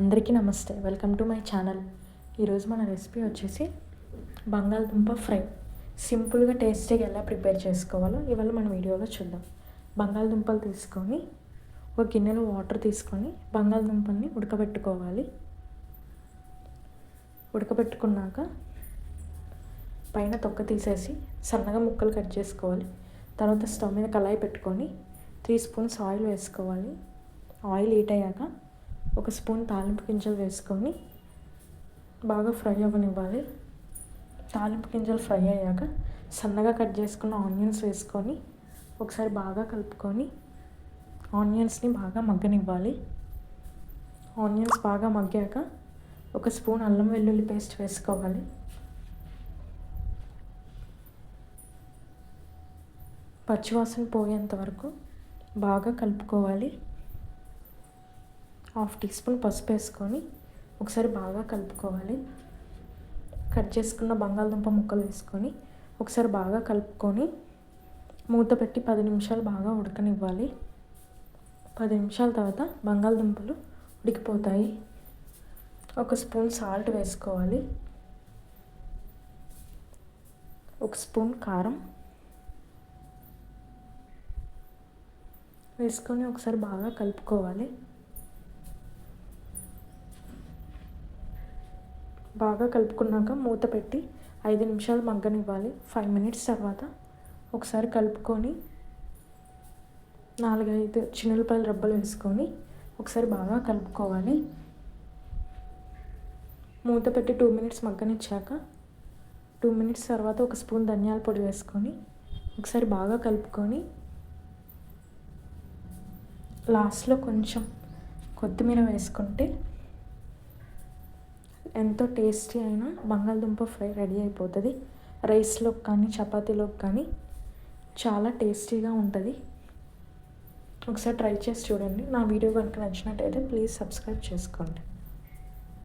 అందరికీ నమస్తే. Welcome to my channel. ఈరోజు మన రెసిపీ వచ్చేసి బంగాళదుంప ఫ్రై. సింపుల్గా టేస్టీగా ఎలా ప్రిపేర్ చేసుకోవాలో ఇవాళ మన వీడియోలో చూద్దాం. బంగాళదుంపలు తీసుకొని ఒక గిన్నెలో వాటర్ తీసుకొని బంగాళదుంపల్ని ఉడకబెట్టుకోవాలి. ఉడకబెట్టుకున్నాక పైన తొక్క తీసేసి సన్నగా ముక్కలు కట్ చేసుకోవాలి. తర్వాత స్టవ్ మీద కళాయి పెట్టుకొని త్రీ స్పూన్స్ ఆయిల్ వేసుకోవాలి. ఆయిల్ హీట్ అయ్యాక ఒక స్పూన్ తాలింపు గింజలు వేసుకొని బాగా ఫ్రై అవ్వనివ్వాలి. తాలింపు గింజలు ఫ్రై అయ్యాక సన్నగా కట్ చేసుకున్న ఆనియన్స్ వేసుకొని ఒకసారి బాగా కలుపుకొని ఆనియన్స్ని బాగా మగ్గనివ్వాలి. ఆనియన్స్ బాగా మగ్గాక ఒక స్పూన్ అల్లం వెల్లుల్లి పేస్ట్ వేసుకోవాలి. పచ్చివాసన పోయేంత వరకు బాగా కలుపుకోవాలి. హాఫ్ టీ స్పూన్ పసుపు వేసుకొని ఒకసారి బాగా కలుపుకోవాలి. కట్ చేసుకున్న బంగాళదుంప ముక్కలు వేసుకొని ఒకసారి బాగా కలుపుకొని మూత పెట్టి పది నిమిషాలు బాగా ఉడకనివ్వాలి. పది నిమిషాల తర్వాత బంగాళదుంపలు ఉడికిపోతాయి. ఒక స్పూన్ సాల్ట్ వేసుకోవాలి. ఒక స్పూన్ కారం వేసుకొని ఒకసారి బాగా కలుపుకోవాలి. బాగా కలుపుకున్నాక మూత పెట్టి ఐదు నిమిషాలు మగ్గనివ్వాలి. ఫైవ్ మినిట్స్ తర్వాత ఒకసారి కలుపుకొని నాలుగైదు చిన్నపాయల రబ్బలు వేసుకొని ఒకసారి బాగా కలుపుకోవాలి. మూత పెట్టి టూ మినిట్స్ మగ్గనిచ్చాక టూ మినిట్స్ తర్వాత ఒక స్పూన్ ధనియాల పొడి వేసుకొని ఒకసారి బాగా కలుపుకొని లాస్ట్లో కొంచెం కొత్తిమీర వేసుకుంటే ఎంతో టేస్టీ అయిన బంగాళదుంప ఫ్రై రెడీ అయిపోతుంది. రైస్లోకి కానీ చపాతీలోకి కానీ చాలా టేస్టీగా ఉంటుంది. ఒకసారి ట్రై చేసి చూడండి. నా వీడియో కనుక నచ్చినట్టయితే ప్లీజ్ సబ్స్క్రైబ్ చేసుకోండి.